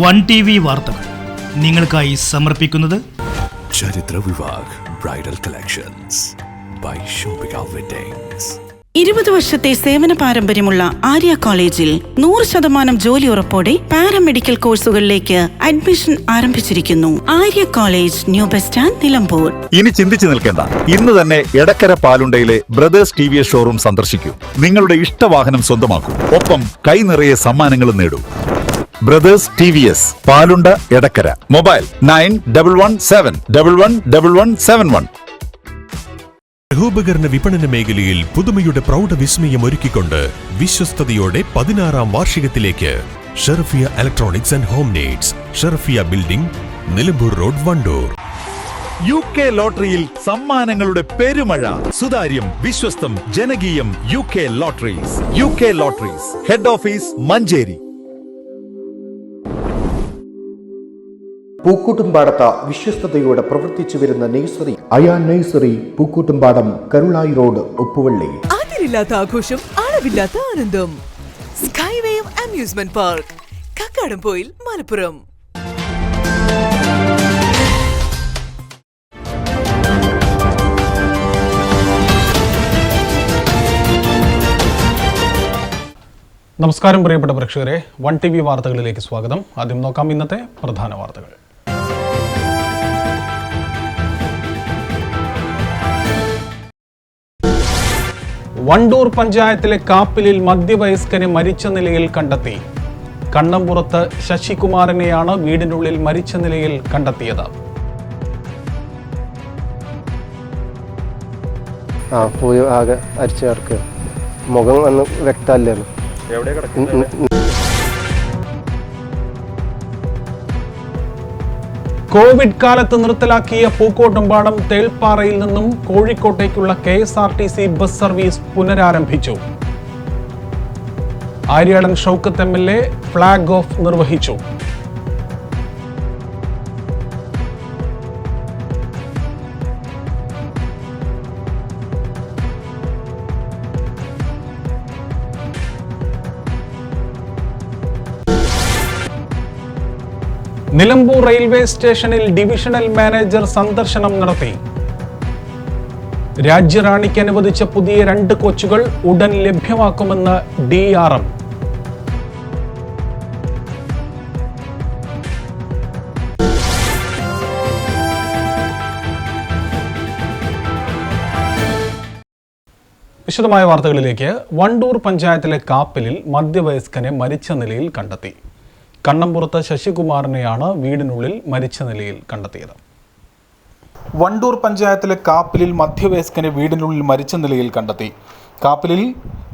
One T V വാർത്തകൾ നിങ്ങൾക്കായി സമർപ്പിക്കുന്നത് Charithra Vivah bridal collections by Shoppika weddings. ഇരുപത് വർഷത്തെ സേവന പാരമ്പര്യമുള്ള ആര്യ കോളേജിൽ നൂറ് ശതമാനം ജോലി ഉറപ്പോടെ പാരാമെഡിക്കൽ കോഴ്സുകളിലേക്ക് അഡ്മിഷൻ ആരംഭിച്ചിരിക്കുന്നു. Arya college new bus stand Nilambur. ഇനി ചിന്തിച്ചു നിൽക്കേണ്ട. ഇന്ന് തന്നെ Edakkara പാലുണ്ടയിലെ brothers T V S showroom സന്ദർശിക്കൂ. നിങ്ങളുടെ ഇഷ്ടവാഹനം സ്വന്തമാക്കൂ. ഒപ്പം കൈ നിറയെ സമ്മാനങ്ങളും നേടൂ. Brothers T V S Palunda Edakkara. Mobile nine double one seven double one double one seven one. ഗൃഹോപകരണ വിപണന മേഖലയിൽ പുതുമയുടെ പ്രൗഢ വിസ്മയം ഒരുക്കിക്കൊണ്ട് വിശ്വസ്തയോടെ പതിനാറാം വാർഷികത്തിലേക്ക് Sherfiya electronics and home needs Sherfiya building Nilambur road Wandoor. U K ലോട്ടറിയിൽ സമ്മാനങ്ങളുടെ പെരുമഴ സുതാര്യം വിശ്വസ്തം ജനകീയം U K lotteries U K lotteries head office Manjeri. പൂക്കൂട്ടുംപാടത്ത വിശ്വസ്തയോടെ പ്രവർത്തിച്ചു വരുന്ന nursery Ayan nursery Pookkottumpadam Karulai road Uppuvalli. അതിരില്ലാത്ത ആഘോഷം അളവില്ലാത്ത ആനന്ദം. Skywave amusement park Kakkadampoyil Malappuram. നമസ്കാരം പ്രിയപ്പെട്ട പ്രേക്ഷകരെ വൺ ടി വി വാർത്തകളിലേക്ക് സ്വാഗതം. ആദ്യം നോക്കാം ഇന്നത്തെ പ്രധാന വാർത്തകൾ. വണ്ടൂർ പഞ്ചായത്തിലെ കാപ്പിലിൽ മധ്യവയസ്കനെ മരിച്ച നിലയിൽ കണ്ടെത്തി. കണ്ണമ്പുറത്ത് ശശികുമാരനെയാണ് വീടിനുള്ളിൽ മരിച്ച നിലയിൽ കണ്ടെത്തിയത്. ആ പോയി ആകെ അരിച്ചു കിടക്കുക മുഖം അന്ന് വ്യക്തമല്ലായിരുന്നു കോവിഡ് കാലത്ത് നിർത്തലാക്കിയ പൂക്കോട്ടുംപാടം തേൽപ്പാറയിൽ നിന്നും കോഴിക്കോട്ടേക്കുള്ള K S R T C bus service പുനരാരംഭിച്ചു. Aryadan Shoukath M L A flag off നിർവഹിച്ചു. നിലമ്പൂർ റെയിൽവേ സ്റ്റേഷനിൽ ഡിവിഷണൽ മാനേജർ സന്ദർശനം നടത്തി. രാജ്യറാണിക്ക് അനുവദിച്ച പുതിയ രണ്ട് കോച്ചുകൾ ഉടൻ ലഭ്യമാക്കുമെന്ന് ഡി ആർ എം വിശദമായ വാർത്തകളിലേക്ക് വണ്ടൂർ പഞ്ചായത്തിലെ കാപ്പലിൽ മധ്യവയസ്കനെ മരിച്ച നിലയിൽ കണ്ടെത്തി. കണ്ണമ്പുറത്ത് ശശികുമാറിനെയാണ് വീടിനുള്ളിൽ മരിച്ച നിലയിൽ കണ്ടെത്തിയത്. വണ്ടൂർ പഞ്ചായത്തിലെ കാപ്പിലിൽ മധ്യവയസ്കനെ വീടിനുള്ളിൽ മരിച്ച നിലയിൽ കണ്ടെത്തി. കാപ്പിലിൽ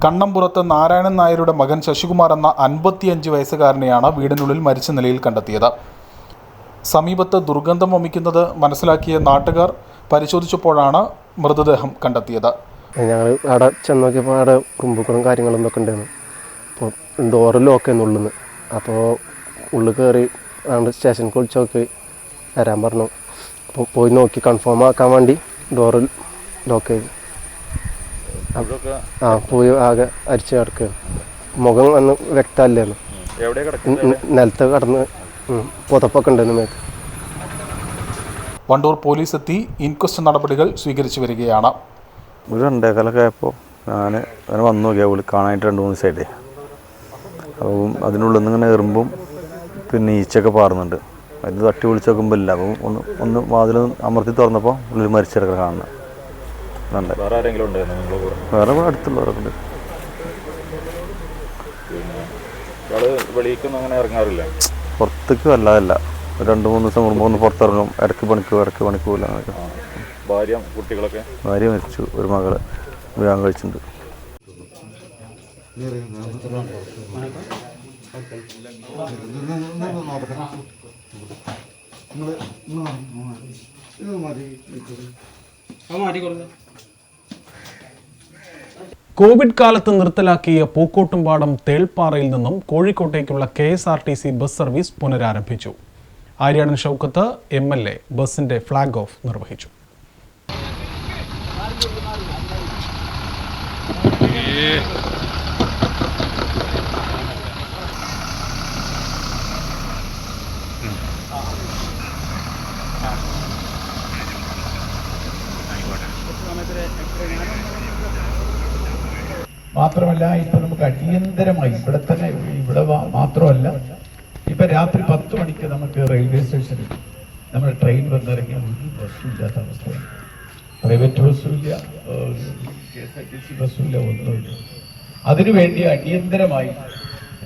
കണ്ണമ്പുറത്ത് നാരായണൻ നായരുടെ മകൻ ശശികുമാർ എന്ന അൻപത്തിയഞ്ച് വയസ്സുകാരനെയാണ് വീടിനുള്ളിൽ മരിച്ച നിലയിൽ കണ്ടെത്തിയത്. സമീപത്ത് ദുർഗന്ധം വമിക്കുന്നത് മനസ്സിലാക്കിയ നാട്ടുകാർ പരിശോധിച്ചപ്പോഴാണ് മൃതദേഹം കണ്ടെത്തിയത്. ഞങ്ങൾ അവിടെ ചെന്ന് നോക്കിയപ്പോൾ അവിടെ കുറുമ്പുക്കളും കാര്യങ്ങളും ഒക്കെ ഉണ്ടായിരുന്നു അപ്പോൾ ഡോറ് ലോക്കായിരുന്നു ഉള്ളിൽ നിന്ന് അപ്പോൾ ഉള്ളിൽ കയറി അവിടെ സ്റ്റേഷനിൽ വിളിച്ച് നോക്കി വരാൻ പറഞ്ഞു. അപ്പോൾ പോയി നോക്കി കൺഫേം ആക്കാൻ വേണ്ടി ഡോറ് ലോക്ക് ചെയ്തു. ആ പോയി ആകെ അരിച്ചു കിടക്കുക മുഖം അന്ന് വ്യക്തമല്ലായിരുന്നു നിലത്ത് കടന്ന് പുതപ്പൊക്കെ ഉണ്ടെന്ന് മേത്ത് വണ്ടൂർ പോലീസ് എത്തി ഇൻക്വസ്റ്റ് നടപടികൾ സ്വീകരിച്ചു വരികയാണ്. ഒരു രണ്ടേക്കാലൊക്കെ ആയപ്പോൾ ഞാൻ അങ്ങനെ വന്നു നോക്കിയാൽ വിളി കാണാനായിട്ട് രണ്ട് മൂന്ന് ദിവസമായിട്ടേ അപ്പം അതിനുള്ളിൽ നിന്ന് ഇങ്ങനെ കയറുമ്പം പിന്നെ ഈച്ചയൊക്കെ പാറുന്നുണ്ട്. അത് തട്ടി വിളിച്ച് നോക്കുമ്പോൾ ഇല്ല അപ്പം ഒന്ന് ഒന്ന് വാതിൽ അമർത്തി തുറന്നപ്പോൾ ഉള്ളിൽ മരിച്ചിടക്കണം കാണുന്നത് ഉണ്ട് വേറെ ഇവിടെ അടുത്തുള്ളവരൊക്കെ ഉണ്ട് പുറത്തേക്ക് വല്ലാതല്ല. രണ്ടു മൂന്ന് ദിവസം കൂടുമ്പോൾ ഒന്ന് പുറത്തിറങ്ങും. ഇടയ്ക്ക് പണിക്ക് ഇടയ്ക്ക് പണിക്ക് പോകില്ല ഭാര്യ കുട്ടികളൊക്കെ? ഭാര്യ മരിച്ചു. ഒരു മകൾ വിവാഹം കഴിച്ചിട്ടുണ്ട്. കോവിഡ് കാലത്ത് നിർത്തലാക്കിയ പൂക്കോട്ടുംപാടം തേൾപ്പാറയിൽ നിന്നും കോഴിക്കോട്ടേക്കുള്ള K S R T C bus service പുനരാരംഭിച്ചു. Aryadan Shoukath M L A ബസിന്റെ ഫ്ളാഗ് ഓഫ് നിർവഹിച്ചു. മാത്രമല്ല ഇപ്പൊ നമുക്ക് അടിയന്തരമായി ഇവിടെ തന്നെ ഇവിടെ മാത്രമല്ല ഇപ്പൊ രാത്രി പത്ത് മണിക്ക് നമുക്ക് റെയിൽവേ സ്റ്റേഷനിൽ നമ്മൾ ട്രെയിൻ വന്നിറങ്ങിയ ഒരു ബസ്സും ഇല്ലാത്ത അവസ്ഥയാണ്. പ്രൈവറ്റ് ബസ്സും ഇല്ല K S R T C ബസ്സും ഇല്ല. ഒന്നുമില്ല അതിനുവേണ്ടി അടിയന്തരമായി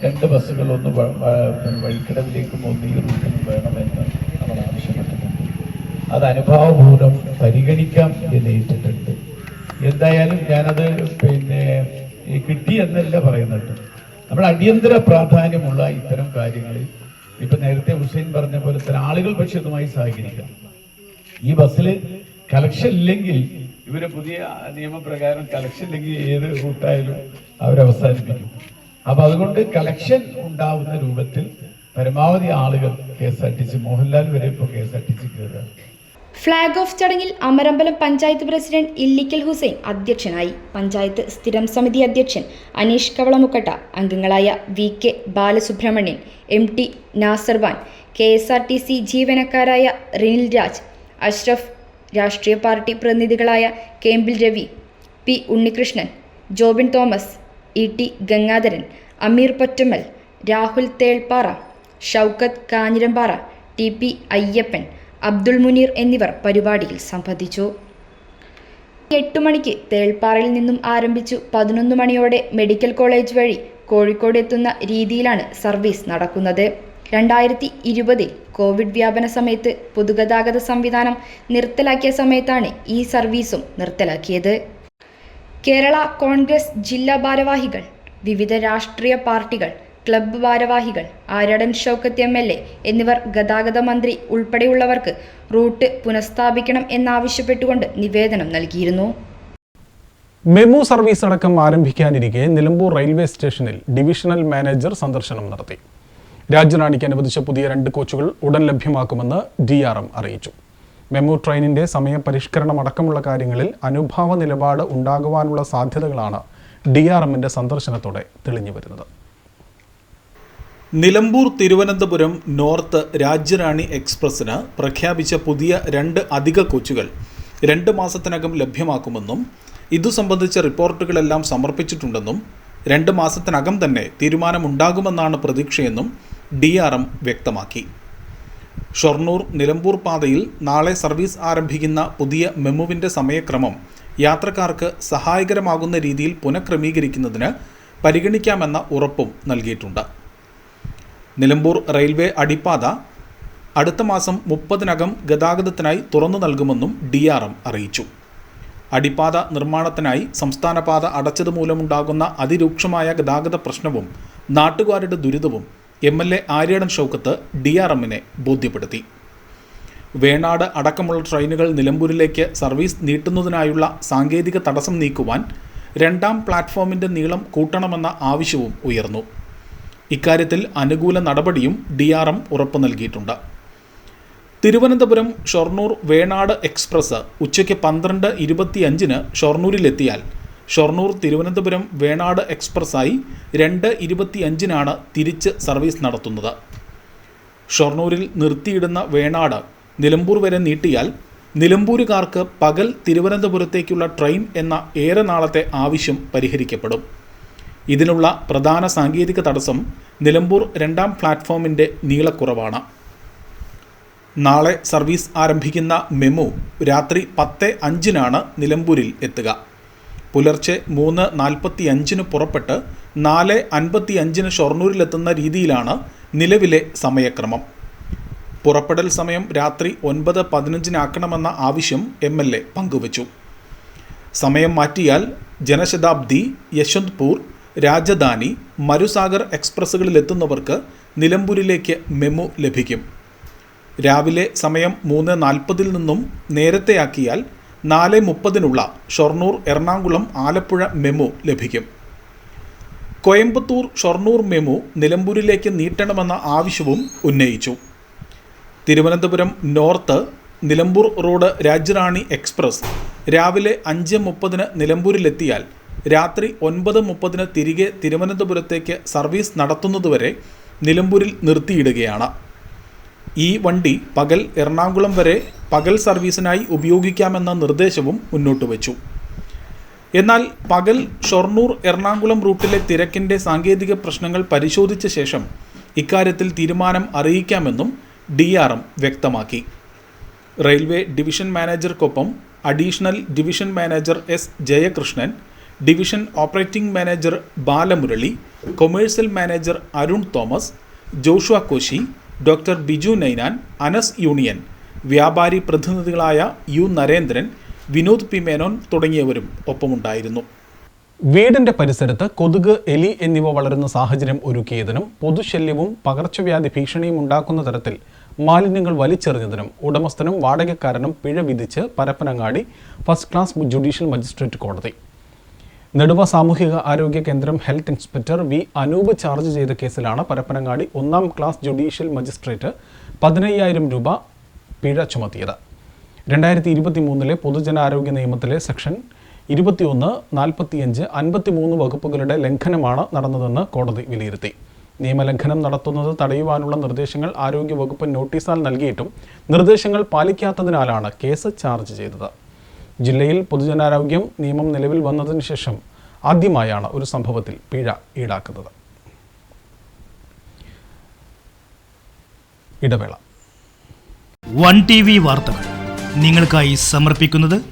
രണ്ട് ബസ്സുകൾ ഒന്ന് വഴിക്കടവിലേക്കും ഒന്ന് ഈ റൂട്ടിലും വേണമെന്ന് നമ്മൾ ആവശ്യപ്പെട്ടിട്ടുണ്ട്. അത് അനുഭാവപൂർവം പരിഗണിക്കാം എന്ന് ഏറ്റിട്ടുണ്ട്. എന്തായാലും ഞാനത് പിന്നെ കിട്ടി എന്നല്ല പറയുന്നത് നമ്മൾ അടിയന്തര പ്രാധാന്യമുള്ള ഇത്തരം കാര്യങ്ങളിൽ ഇപ്പൊ നേരത്തെ ഹുസൈൻ പറഞ്ഞ പോലെ തന്നെ ആളുകൾ പക്ഷെ ഇതുമായി സഹകരിക്കാം. ഈ ബസ്സിൽ കലക്ഷൻ ഇല്ലെങ്കിൽ ഇവർ പുതിയ നിയമപ്രകാരം കലക്ഷൻ ഇല്ലെങ്കിൽ ഏത് റൂട്ടായാലും അവരവസാനിപ്പിക്കും അപ്പൊ അതുകൊണ്ട് കലക്ഷൻ ഉണ്ടാവുന്ന രൂപത്തിൽ പരമാവധി ആളുകൾ K S R T C Mohanlal വരെ ഇപ്പോൾ K S R T C കയറുക ഫ്ളാഗ് ഓഫ് ചടങ്ങിൽ അമരമ്പലം പഞ്ചായത്ത് പ്രസിഡന്റ് ഇല്ലിക്കൽ ഹുസൈൻ അധ്യക്ഷനായി. പഞ്ചായത്ത് സ്ഥിരം സമിതി അധ്യക്ഷൻ അനീഷ് കവളമുക്കട്ട അംഗങ്ങളായ V K Balasubramanian M T നാസർവാൻ K S R T C ജീവനക്കാരായ Rinil Raj Ashraf രാഷ്ട്രീയ party പ്രതിനിധികളായ Kempil Ravi P Unnikrishnan Jobin Thomas E T Gangadharan Ameer Pottammal Rahul Thelpara Shoukath Kanjirampara T P Ayyappan Abdul Muneer എന്നിവർ പരിപാടിയിൽ സംബന്ധിച്ചു. എട്ട് മണിക്ക് തേൾപ്പാറയിൽ നിന്നും ആരംഭിച്ചു പതിനൊന്ന് മണിയോടെ മെഡിക്കൽ കോളേജ് വഴി കോഴിക്കോട് എത്തുന്ന രീതിയിലാണ് സർവീസ് നടക്കുന്നത്. രണ്ടായിരത്തി ഇരുപതിൽ കോവിഡ് വ്യാപന സമയത്ത് പൊതുഗതാഗത സംവിധാനം നിർത്തലാക്കിയ സമയത്താണ് ഈ സർവീസും നിർത്തലാക്കിയത്. കേരള കോൺഗ്രസ് ജില്ലാ ഭാരവാഹികൾ വിവിധ രാഷ്ട്രീയ പാർട്ടികൾ ക്ലബ്ബ് ഭാരവാഹികൾ Aryadan Shoukath M L A എന്നിവർ ഗതാഗത മന്ത്രി ഉൾപ്പെടെയുള്ളവർക്ക് റൂട്ട് പുനഃസ്ഥാപിക്കണം എന്നാവശ്യപ്പെട്ടുകൊണ്ട് നിവേദനം നൽകിയിരുന്നു. മെമു സർവീസ് അടക്കം ആരംഭിക്കാനിരിക്കെ നിലമ്പൂർ റെയിൽവേ സ്റ്റേഷനിൽ ഡിവിഷണൽ മാനേജർ സന്ദർശനം നടത്തി. രാജ്യറാണിക്ക് അനുവദിച്ച പുതിയ രണ്ട് കോച്ചുകൾ ഉടൻ ലഭ്യമാക്കുമെന്ന് ഡി ആർ എം അറിയിച്ചു. മെമു ട്രെയിനിന്റെ സമയപരിഷ്കരണം അടക്കമുള്ള കാര്യങ്ങളിൽ അനുഭാവ നിലപാട് ഉണ്ടാകുവാനുള്ള സാധ്യതകളാണ് ഡി ആർ എമ്മിന്റെ സന്ദർശനത്തോടെ തെളിഞ്ഞു വരുന്നത്. നിലമ്പൂർ തിരുവനന്തപുരം നോർത്ത് രാജ്യറാണി എക്സ്പ്രസ്സിന് പ്രഖ്യാപിച്ച പുതിയ രണ്ട് അധിക കോച്ചുകൾ രണ്ട് മാസത്തിനകം ലഭ്യമാക്കുമെന്നും ഇതു സംബന്ധിച്ച റിപ്പോർട്ടുകളെല്ലാം സമർപ്പിച്ചിട്ടുണ്ടെന്നും രണ്ട് മാസത്തിനകം തന്നെ തീരുമാനമുണ്ടാകുമെന്നാണ് പ്രതീക്ഷയെന്നും ഡി ആർ എം വ്യക്തമാക്കി. ഷൊർണൂർ നിലമ്പൂർ പാതയിൽ നാളെ സർവീസ് ആരംഭിക്കുന്ന പുതിയ മെമുവിന്റെ സമയക്രമം യാത്രക്കാർക്ക് സഹായകരമാകുന്ന രീതിയിൽ പുനഃക്രമീകരിക്കുന്നതിന് പരിഗണിക്കാമെന്ന ഉറപ്പും നൽകിയിട്ടുണ്ട്. നിലമ്പൂർ റെയിൽവേ അടിപ്പാത അടുത്ത മാസം മുപ്പതിനകം ഗതാഗതത്തിനായി തുറന്നു നൽകുമെന്നും ഡി ആർ എം അറിയിച്ചു. അടിപ്പാത നിർമ്മാണത്തിനായി സംസ്ഥാന പാത അടച്ചത് മൂലമുണ്ടാകുന്ന അതിരൂക്ഷമായ ഗതാഗത പ്രശ്നവും നാട്ടുകാരുടെ ദുരിതവും M L A Aryadan Shoukath D R എമ്മിനെ ബോധ്യപ്പെടുത്തി. വേണാട് അടക്കമുള്ള ട്രെയിനുകൾ നിലമ്പൂരിലേക്ക് സർവീസ് നീട്ടുന്നതിനായുള്ള സാങ്കേതിക തടസ്സം നീക്കുവാൻ രണ്ടാം പ്ലാറ്റ്ഫോമിന്റെ നീളം കൂട്ടണമെന്ന ആവശ്യവും ഉയർന്നു. ഇക്കാര്യത്തിൽ അനുകൂല നടപടിയും ഡി ആർ എം ഉറപ്പു നൽകിയിട്ടുണ്ട്. തിരുവനന്തപുരം ഷൊർണൂർ വേണാട് എക്സ്പ്രസ് ഉച്ചയ്ക്ക് പന്ത്രണ്ട് ഇരുപത്തിയഞ്ചിന് ഷൊർണൂരിലെത്തിയാൽ ഷൊർണൂർ തിരുവനന്തപുരം വേണാട് എക്സ്പ്രസ്സായി രണ്ട് ഇരുപത്തിയഞ്ചിനാണ് തിരിച്ച് സർവീസ് നടത്തുന്നത്. ഷൊർണൂരിൽ നിർത്തിയിടുന്ന വേണാട് നിലമ്പൂർ വരെ നീട്ടിയാൽ നിലമ്പൂരുകാർക്ക് പകൽ തിരുവനന്തപുരത്തേക്കുള്ള ട്രെയിൻ എന്ന ഏറെ നാളത്തെ ആവശ്യം പരിഹരിക്കപ്പെടും. ഇതിനുള്ള പ്രധാന സാങ്കേതിക തടസ്സം നിലമ്പൂർ രണ്ടാം പ്ലാറ്റ്ഫോമിന്റെ നീളക്കുറവാണ്. നാളെ സർവീസ് ആരംഭിക്കുന്ന മെമു രാത്രി പത്ത് അഞ്ചിനാണ് നിലമ്പൂരിൽ എത്തുക. പുലർച്ചെ മൂന്ന് നാൽപ്പത്തി അഞ്ചിന് പുറപ്പെട്ട് നാല് അൻപത്തി അഞ്ചിന് ഷൊർണൂരിലെത്തുന്ന രീതിയിലാണ് നിലവിലെ സമയക്രമം. പുറപ്പെടൽ സമയം രാത്രി ഒൻപത് പതിനഞ്ചിനാക്കണമെന്ന ആവശ്യം എം എൽ എ പങ്കുവച്ചു. സമയം മാറ്റിയാൽ ജനശതാബ്ദി യശ്വന്ത്പൂർ രാജധാനി മരുസാഗർ എക്സ്പ്രസ്സുകളിലെത്തുന്നവർക്ക് നിലമ്പൂരിലേക്ക് മെമു ലഭിക്കും. രാവിലെ സമയം മൂന്ന് നാൽപ്പതിൽ നിന്നും നേരത്തെയാക്കിയാൽ നാല് മുപ്പതിനുള്ള ഷൊർണൂർ എറണാകുളം ആലപ്പുഴ മെമു ലഭിക്കും. കോയമ്പത്തൂർ ഷൊർണൂർ മെമു നിലമ്പൂരിലേക്ക് നീട്ടണമെന്ന ആവശ്യവും ഉന്നയിച്ചു. Thiruvananthapuram north Nilambur road Rajyarani express രാവിലെ അഞ്ച് മുപ്പതിന് നിലമ്പൂരിലെത്തിയാൽ രാത്രി ഒൻപത് മുപ്പതിന് തിരികെ തിരുവനന്തപുരത്തേക്ക് സർവീസ് നടത്തുന്നതുവരെ നിലമ്പൂരിൽ നിർത്തിയിടുകയാണ്. ഈ വണ്ടി പകൽ എറണാകുളം വരെ പകൽ സർവീസിനായി ഉപയോഗിക്കാമെന്ന നിർദ്ദേശവും മുന്നോട്ട് വച്ചു. എന്നാൽ പകൽ ഷൊർണൂർ എറണാകുളം റൂട്ടിലെ തിരക്കിന്റെ സാങ്കേതിക പ്രശ്നങ്ങൾ പരിശോധിച്ച ശേഷം ഇക്കാര്യത്തിൽ തീരുമാനം അറിയിക്കാമെന്നും ഡി ആർ എം വ്യക്തമാക്കി. Railway division മാനേജർക്കൊപ്പം additional division manager S Jayakrishnan division operating manager Balamurali commercial manager Arun Thomas Joshua Koshy doctor Biju Ninan Anas union വ്യാപാരി പ്രതിനിധികളായ യു നരേന്ദ്രൻ വിനോദ് പി മേനോൻ തുടങ്ങിയവരും ഒപ്പമുണ്ടായിരുന്നു. വീടിന്റെ പരിസരത്ത് കൊതുക് എലി എന്നിവ വളരുന്ന സാഹചര്യം ഒരുക്കിയതിനും പൊതുശല്യവും പകർച്ചവ്യാധി ഭീഷണിയും ഉണ്ടാക്കുന്ന തരത്തിൽ മാലിന്യങ്ങൾ വലിച്ചെറിഞ്ഞതിനും ഉടമസ്ഥനും വാടകക്കാരനും പിഴ വിധിച്ച് Parappanangadi first class judicial magistrate കോടതി. നെടുവ സാമൂഹിക ആരോഗ്യ കേന്ദ്രം health inspector V Anoop charge ചെയ്ത കേസിലാണ് പരപ്പനങ്ങാടി ഒന്നാം ക്ലാസ് ജുഡീഷ്യൽ മജിസ്ട്രേറ്റ് പതിനയ്യായിരം രൂപ പിഴ ചുമത്തിയത്. രണ്ടായിരത്തി ഇരുപത്തി മൂന്നിലെ പൊതുജനാരോഗ്യ നിയമത്തിലെ സെക്ഷൻ ഇരുപത്തിയൊന്ന് നാൽപ്പത്തിയഞ്ച് അൻപത്തിമൂന്ന് വകുപ്പുകളുടെ ലംഘനമാണ് നടന്നതെന്ന് കോടതി വിലയിരുത്തി. നിയമലംഘനം നടത്തുന്നത് തടയുവാനുള്ള നിർദ്ദേശങ്ങൾ ആരോഗ്യവകുപ്പ് നോട്ടീസാൽ നൽകിയിട്ടും നിർദ്ദേശങ്ങൾ പാലിക്കാത്തതിനാലാണ് കേസ് ചാർജ് ചെയ്തത്. ജില്ലയിൽ പൊതുജനാരോഗ്യം നിയമം നിലവിൽ വന്നതിന് ശേഷം ആദ്യമായാണ് ഒരു സംഭവത്തിൽ പിഴ ഈടാക്കുന്നത്. ഇടവേള. വൺ ടി വി വാർത്തകൾ നിങ്ങൾക്കായി സമർപ്പിക്കുന്നത്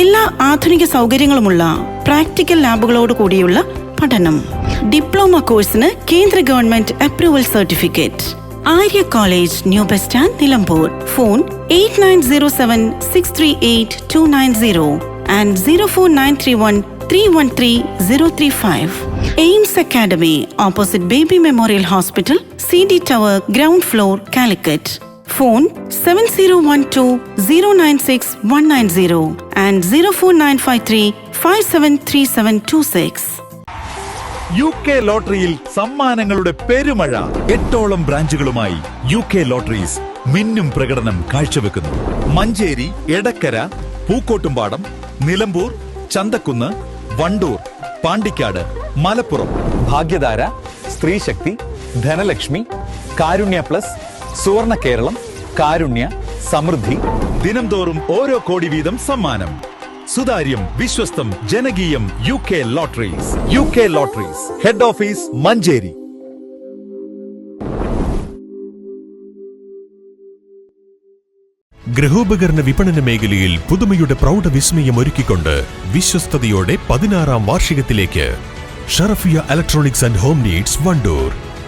എല്ലാ ആധുനിക സൗകര്യങ്ങളുമുള്ള പ്രാക്ടിക്കൽ ലാബുകളോട് കൂടിയുള്ള പഠനം. ഡിപ്ലോമ കോഴ്സിന് കേന്ദ്ര government approval certificate. Arya college new bus stand Nilambur. Phone eight nine zero seven six three eight two nine zero and zero four nine three one three one three zero three five. AIMS academy opposite baby memorial hospital C D tower ground floor Calicut. Phone seven two six U K ലോട്ടറിയിൽ സമ്മാനങ്ങളുടെ പെരുമഴ എട്ടോളം ബ്രാഞ്ചുകളുമായി U K lotteries മിന്നും പ്രകടനം കാഴ്ചവെക്കുന്നു. Manjeri Edakkara Pookkottumpadam Nilambur Chanthakkunnu Wandoor Pandikkad Malappuram. Bhagyadhara Sthreesakthi Dhanalakshmi Karunya plus Suvarna Keralam Karunya സമൃദ്ധി. ദിനംതോറും ഓരോ കോടി വീതം സമ്മാനം. സുതാര്യം വിശ്വസ്തം ജനകീയം U K lotteries. U K lotteries. Head office Manjeri. ഗൃഹോപകരണ വിപണന മേഖലയിൽ പുതുമയുടെ പ്രൗഢ വിസ്മയം ഒരുക്കിക്കൊണ്ട് വിശ്വസ്തയോടെ പതിനാറാം വാർഷികത്തിലേക്ക്. Sharafiya electronics and home needs Wandoor.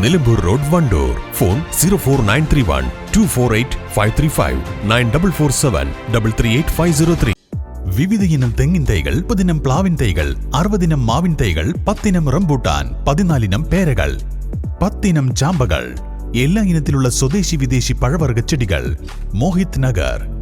Nilambur road Wandoor. Phone zero four nine three one two four eight five three five nine double four seven double three eight five zero three. വിവിധ ഇനം തെങ്ങിൻ തൈകൾ മുപ്പതിനം പ്ലാവിൻ തൈകൾ അറുപതിനം മാവിൻ തൈകൾ പത്തിനം rambutan പതിനാലിനം പേരകൾ പത്തിനം ചാമ്പകൾ എല്ലാ ഇനത്തിലുള്ള സ്വദേശി വിദേശി പഴവർഗ ചെടികൾ. മോഹിത് നഗർ.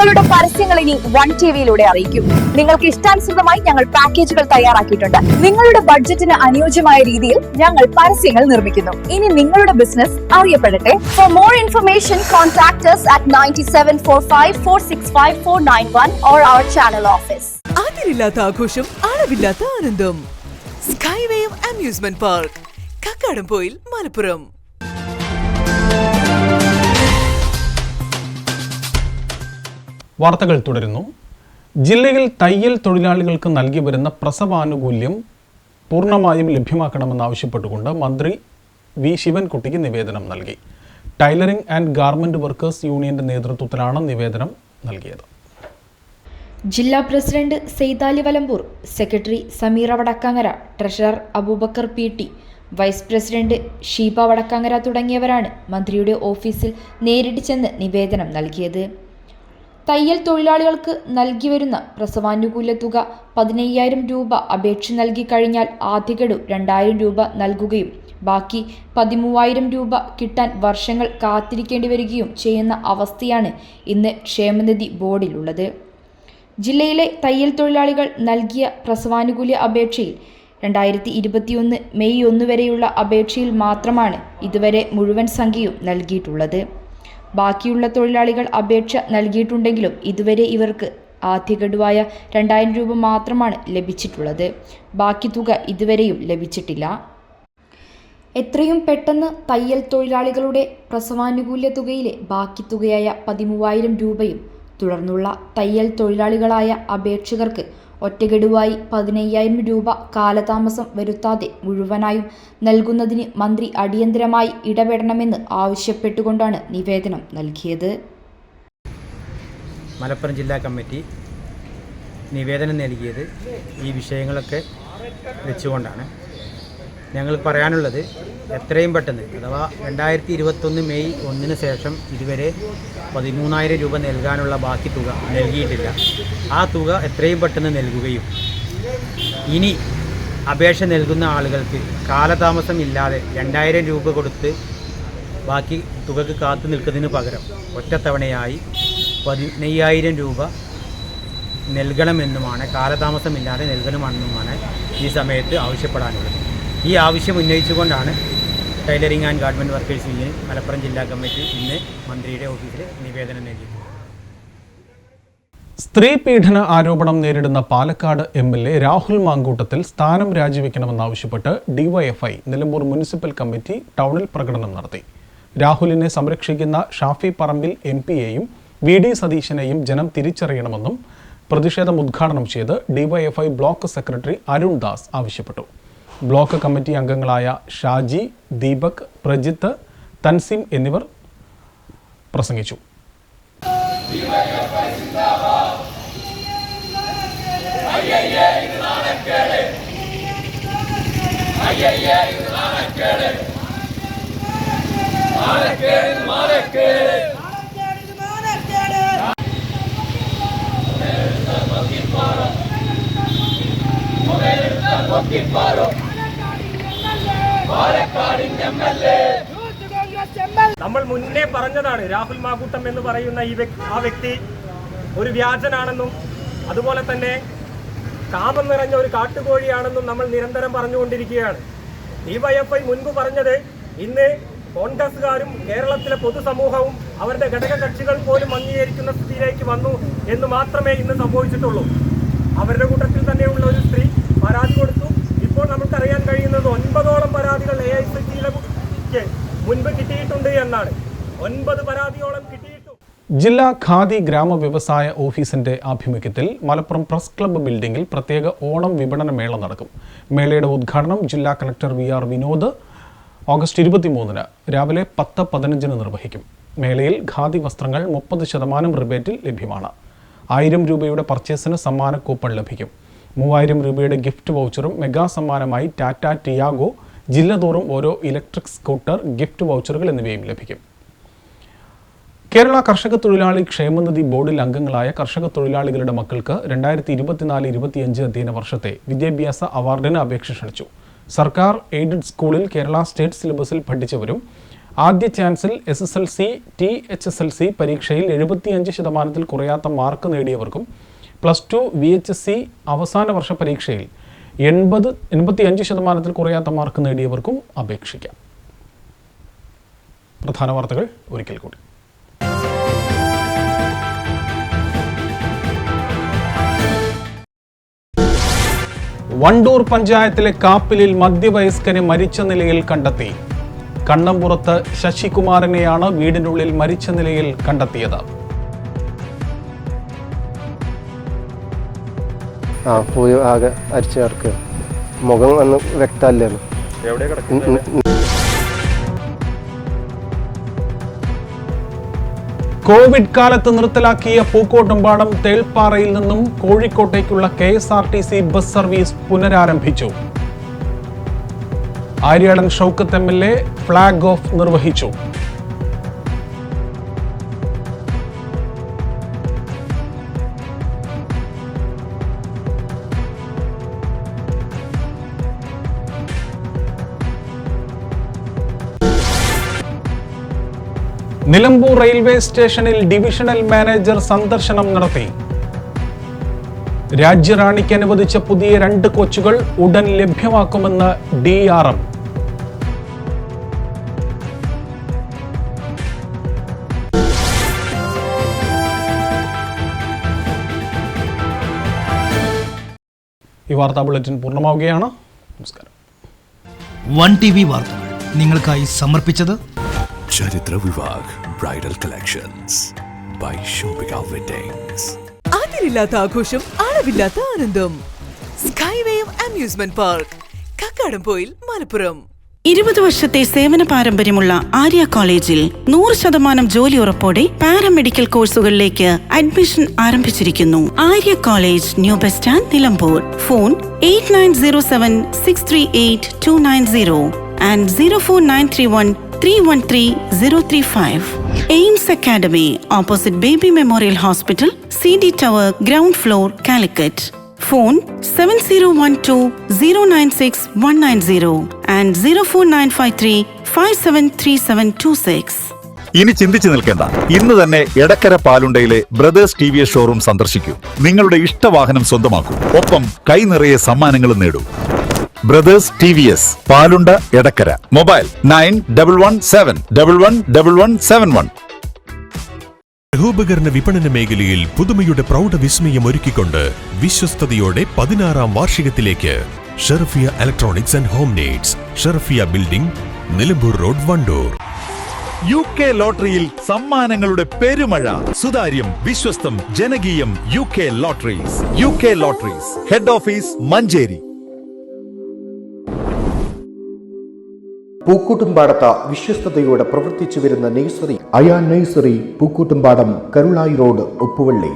നിങ്ങളുടെ പരസ്യങ്ങൾ ഇനി വൺ ടി വിയിലൂടെ അറിയിക്കും. നിങ്ങൾക്ക് ഇഷ്ടാനുസൃതമായി ഞങ്ങൾ പാക്കേജുകൾ തയ്യാറാക്കിയിട്ടുണ്ട്. നിങ്ങളുടെ ബഡ്ജറ്റിന് അനുയോജ്യമായ രീതിയിൽ ഞങ്ങൾ പരസ്യങ്ങൾ നിർമ്മിക്കുന്നു. ഇനി നിങ്ങളുടെ business അറിയപ്പെടട്ടെ. For more information contact at ninety seven four five four six five four nine one or our channel office അതിരില്ലാത്ത ആഘോഷം അളവില്ലാത്ത ആനന്ദം. Sky wave amusement park Kakkadampoyil Malappuram. വാർത്തകൾ തുടരുന്നു. ജില്ലയിൽ തയ്യൽ തൊഴിലാളികൾക്ക് നൽകി വരുന്ന പ്രസവാനുകൂല്യം പൂർണമായും ലഭ്യമാക്കണമെന്നാവശ്യപ്പെട്ടുകൊണ്ട് മന്ത്രി വി ശിവൻകുട്ടിക്ക് നിവേദനം നൽകി. ടൈലറിംഗ് ആൻഡ് ഗാർമെന്റ് വർക്കേഴ്സ് യൂണിയന്റെ നേതൃത്വത്തിലാണ് നിവേദനം നൽകിയത്. ജില്ലാ president Saithali Valambur secretary Sameera Vadakkangara treasurer Aboobacker P T vice president Sheeba Vadakkangara തുടങ്ങിയവരാണ് മന്ത്രിയുടെ ഓഫീസിൽ നേരിട്ട് ചെന്ന് നിവേദനം നൽകിയത്. തയ്യൽ തൊഴിലാളികൾക്ക് നൽകി വരുന്ന പ്രസവാനുകൂല തുക പതിനയ്യായിരം രൂപ അപേക്ഷ നൽകി കഴിഞ്ഞാൽ ആദ്യഗഡു രണ്ടായിരം രൂപ നൽകുകയും ബാക്കി പതിമൂവായിരം രൂപ കിട്ടാൻ വർഷങ്ങൾ കാത്തിരിക്കേണ്ടി വരികയും ചെയ്യുന്ന അവസ്ഥയാണ് ഇന്ന് ക്ഷേമനിധി ബോർഡിലുള്ളത്. ജില്ലയിലെ തയ്യൽ തൊഴിലാളികൾ നൽകിയ പ്രസവാനുകൂല്യ അപേക്ഷയിൽ രണ്ടായിരത്തി ഇരുപത്തിയൊന്ന് മെയ് ഒന്ന് വരെയുള്ള അപേക്ഷയിൽ മാത്രമാണ് ഇതുവരെ മുഴുവൻ സംഖ്യയും നൽകിയിട്ടുള്ളത്. ബാക്കിയുള്ള തൊഴിലാളികൾ അപേക്ഷ നൽകിയിട്ടുണ്ടെങ്കിലും ഇതുവരെ ഇവർക്ക് ആദ്യ ഗഡുവായ രണ്ടായിരം രൂപ മാത്രമാണ് ലഭിച്ചിട്ടുള്ളത്. ബാക്കി തുക ഇതുവരെയും ലഭിച്ചിട്ടില്ല. എത്രയും പെട്ടെന്ന് തയ്യൽ തൊഴിലാളികളുടെ പ്രസവാനുകൂല്യ തുകയിലെ ബാക്കി തുകയായ പതിമൂവായിരം രൂപയും തുടർന്നുള്ള തയ്യൽ തൊഴിലാളികളായ അപേക്ഷകർക്ക് ഒറ്റഗഡുവായി പതിനയ്യായിരം രൂപ കാലതാമസം വരുത്താതെ മുഴുവനായും നൽകുന്നതിന് മന്ത്രി അടിയന്തരമായി ഇടപെടണമെന്ന് ആവശ്യപ്പെട്ടുകൊണ്ടാണ് നിവേദനം നൽകിയത്. മലപ്പുറം ജില്ലാ കമ്മിറ്റി നിവേദനം നൽകിയത് ഈ വിഷയങ്ങളൊക്കെ വെച്ചുകൊണ്ടാണ്. ഞങ്ങൾ പറയാനുള്ളത് എത്രയും പെട്ടെന്ന് അഥവാ രണ്ടായിരത്തി ഇരുപത്തൊന്ന് മെയ് ഒന്നിന് ശേഷം ഇതുവരെ പതിമൂന്നായിരം രൂപ നൽകാനുള്ള ബാക്കി തുക നൽകിയിട്ടില്ല. ആ തുക എത്രയും പെട്ടെന്ന് നൽകുകയും ഇനി അപേക്ഷ നൽകുന്ന ആളുകൾക്ക് കാലതാമസം ഇല്ലാതെ രണ്ടായിരം രൂപ കൊടുത്ത് ബാക്കി തുകക്ക് കാത്തു നിൽക്കുന്നതിന് പകരം ഒറ്റത്തവണയായി പതിനയ്യായിരം രൂപ നൽകണമെന്നുമാണ് കാലതാമസമില്ലാതെ നൽകണമെന്നുമാണ് ഈ സമയത്ത് ആവശ്യപ്പെടാനുള്ളത്. ഈ ആവശ്യം ഉന്നയിച്ചുകൊണ്ടാണ് tailoring and garment workers union Malappuram ജില്ലാ കമ്മിറ്റി ഇന്ന് മന്ത്രിയുടെ ഓഫീസിൽ നിവേദനം നൽകിയത്. സ്ത്രീ പീഡന ആരോപണം നേരിടുന്ന Palakkad M L A Rahul Mamkootathil സ്ഥാനം രാജിവെക്കണമെന്നാവശ്യപ്പെട്ട് ഡിവൈഎഫ്ഐ നിലമ്പൂർ മുനിസിപ്പൽ കമ്മിറ്റി ടൗണിൽ പ്രകടനം നടത്തി. രാഹുലിനെ സംരക്ഷിക്കുന്ന ഷാഫി പറമ്പിൽ എം പിയെയും വി ഡി സതീശനെയും ജനം തിരിച്ചറിയണമെന്നും പ്രതിഷേധം ഉദ്ഘാടനം ചെയ്ത് DYFI block secretary Arun Das ആവശ്യപ്പെട്ടു. ബ്ലോക്ക് കമ്മിറ്റി അംഗങ്ങളായ ഷാജി ദീപക് പ്രജിത്ത് തൻസിം എന്നിവർ പ്രസംഗിച്ചു. എൽ എ നമ്മൾ മുന്നേ പറഞ്ഞതാണ് രാഹുൽ മാകൂട്ടം എന്ന് പറയുന്ന ഈ ആ വ്യക്തി ഒരു വ്യാജനാണെന്നും അതുപോലെ തന്നെ കാമം നിറഞ്ഞ ഒരു കാട്ടുകോഴിയാണെന്നും നമ്മൾ നിരന്തരം പറഞ്ഞുകൊണ്ടിരിക്കുകയാണ്. ഡിവൈഎഫ്ഐ മുൻപ് പറഞ്ഞത് ഇന്ന് കോൺഗ്രസ്സുകാരും കേരളത്തിലെ പൊതുസമൂഹവും അവരുടെ ഘടക കക്ഷികൾ പോലും അംഗീകരിക്കുന്ന സ്ഥിതിയിലേക്ക് വന്നു എന്ന് മാത്രമേ ഇന്ന് സംഭവിച്ചിട്ടുള്ളൂ. അവരുടെ കൂട്ടത്തിൽ തന്നെയുള്ള ഒരു സ്ത്രീ പരാതി കൊടുത്തു. നമുക്കറിയാൻ കഴിയുന്നത് ഒൻപതോളം പരാതികൾ എ ഐ സി ടിയിലേക്ക് മുൻപ് കിട്ടിയിട്ടുണ്ട് എന്നാണ്. ഒൻപത് പരാതിയോളം ജില്ലാ ഖാദി ഗ്രാമ വ്യവസായ ഓഫീസിന്റെ ആഭിമുഖ്യത്തിൽ മലപ്പുറം പ്രസ് ക്ലബ്ബ് ബിൽഡിംഗിൽ പ്രത്യേക ഓണം വിപണന മേള നടക്കും. മേളയുടെ ഉദ്ഘാടനം ജില്ലാ collector V R Vinod August ഇരുപത്തിമൂന്നിന് രാവിലെ പത്ത് പതിനഞ്ചിന് നിർവഹിക്കും. മേളയിൽ ഖാദി വസ്ത്രങ്ങൾ മുപ്പത് ശതമാനം റിബേറ്റിൽ ലഭ്യമാണ്. ആയിരം രൂപയുടെ പർച്ചേസിന് സമ്മാന കൂപ്പൺ ലഭിക്കും. മൂവായിരം രൂപയുടെ ഗിഫ്റ്റ് വൗച്ചറും മെഗാ സമ്മാനമായി ടാറ്റ ടിയാഗോ ജില്ലതോറും ഓരോ ഇലക്ട്രിക് സ്കൂട്ടർ ഗിഫ്റ്റ് വൗച്ചറുകൾ എന്നിവയും ലഭിക്കും. കേരള കർഷക തൊഴിലാളി ക്ഷേമനിധി ബോർഡിൽ അംഗങ്ങളായ കർഷക തൊഴിലാളികളുടെ മക്കൾക്ക് രണ്ടായിരത്തി ഇരുപത്തിനാല് ഇരുപത്തിയഞ്ച് അധ്യയന വർഷത്തെ വിദ്യാഭ്യാസ അവാർഡിന് അപേക്ഷ ക്ഷണിച്ചു. സർക്കാർ എയ്ഡഡ് സ്കൂളിൽ കേരള സ്റ്റേറ്റ് സിലബസിൽ പഠിച്ചവരും ആദ്യ ചാൻസിൽ S S L C T H S L C പരീക്ഷയിൽ എഴുപത്തിയഞ്ച് ശതമാനത്തിൽ കുറയാത്ത mark നേടിയവർക്കും plus two V H S C അവസാന വർഷ പരീക്ഷയിൽ എൺപത് എൺപത്തി അഞ്ച് ശതമാനത്തിൽ കുറയാത്ത മാർക്ക് നേടിയവർക്കും അപേക്ഷിക്കാം. പ്രധാന വാർത്തകൾ ഒരിക്കൽ കൂടി. വണ്ടൂർ പഞ്ചായത്തിലെ കാപ്പിലിൽ മധ്യവയസ്കനെ മരിച്ച നിലയിൽ കണ്ടെത്തി. കണ്ണമ്പുറത്ത് ശശികുമാരനെയാണ് വീടിനുള്ളിൽ മരിച്ച നിലയിൽ കണ്ടെത്തിയത്. ആ പോയി ആകെ അരിച്ചു കിടക്കുക മുഖം അന്ന് വ്യക്തമല്ലേ. കോവിഡ് കാലത്ത് നിർത്തലാക്കിയ പൂക്കോട്ടുംപാടം തേൽപ്പാറയിൽ നിന്നും കോഴിക്കോട്ടേക്കുള്ള K S R T C bus service പുനരാരംഭിച്ചു. Aryadan Shoukath M L A flag off നിർവഹിച്ചു. നിലമ്പൂർ റെയിൽവേ സ്റ്റേഷനിൽ ഡിവിഷണൽ മാനേജർ സന്ദർശനം നടത്തി. രാജ്യറാണിക്ക് അനുവദിച്ച പുതിയ രണ്ട് കോച്ചുകൾ ഉടൻ ലഭ്യമാക്കുമെന്ന് ഡി ആർ എം ഈ വാർത്താ ബുള്ളറ്റിൻ പൂർണമാവുകയാണ്. നമസ്കാരം. വൺ ടി വി വാർത്തകൾ നിങ്ങൾക്കായി സമർപ്പിച്ചത് ചരിത്ര Vivah bridal collections by Shoppika weddings അതിരില്ലാത്ത ആഘോഷം അളവില്ലാത്ത ആനന്ദം. Skywave amusement park Kakkadampoyil Malappuram. ഇരുപത് വർഷത്തെ സേവന പാരമ്പര്യമുള്ള ആര്യ കോളേജിൽ നൂറ് ശതമാനം ജോലി ഉറപ്പോടെ പാരാമെഡിക്കൽ കോഴ്സുകളിലേക്ക് അഡ്മിഷൻ ആരംഭിച്ചിരിക്കുന്നു. Arya college new bus stand Nilambur. Phone eight nine zero seven six three eight two nine zero and zero four nine three one three one three zero three five AIMS academy opposite baby memorial hospital C D tower ground floor Calicut phone seven zero one two zero nine six one nine zero and zero four nine five three five seven three seven two six ഇനി ചിന്തിച്ചു നിൽക്കേണ്ട. ഇന്ന് തന്നെ Edakkara പാലുണ്ടയിലെ brothers T V S showroom സന്ദർശിക്കൂ. നിങ്ങളുടെ ഇഷ്ടവാഹനം സ്വന്തമാക്കൂ. ഒപ്പം കൈ നിറയെ സമ്മാനങ്ങളും നേടൂ. Brothers T V S Palunda Edakkara. Mobile nine double one seven double one double one seven one. ഗൃഹോപകരണ വിപണന മേഖലയിൽ പുതുമയുടെ പ്രൗഢ വിസ്മയം ഒരുക്കിക്കൊണ്ട് വിശ്വസ്തയോടെ പതിനാറാം വാർഷികത്തിലേക്ക് Sharafiya electronics and home needs Sharafiya building Nilambur road Wandoor. U K ലോട്ടറിയിൽ സമ്മാനങ്ങളുടെ പെരുമഴ സുതാര്യം വിശ്വസ്തം ജനകീയം U K lotteries U K lotteries head office Manjeri. പൂക്കൂട്ടുംപാടത്ത വിശ്വസ്തയോടെ പ്രവർത്തിച്ചു വരുന്ന nursery Ayan nursery Pookkottumpadam Karulai road Uppuvalli.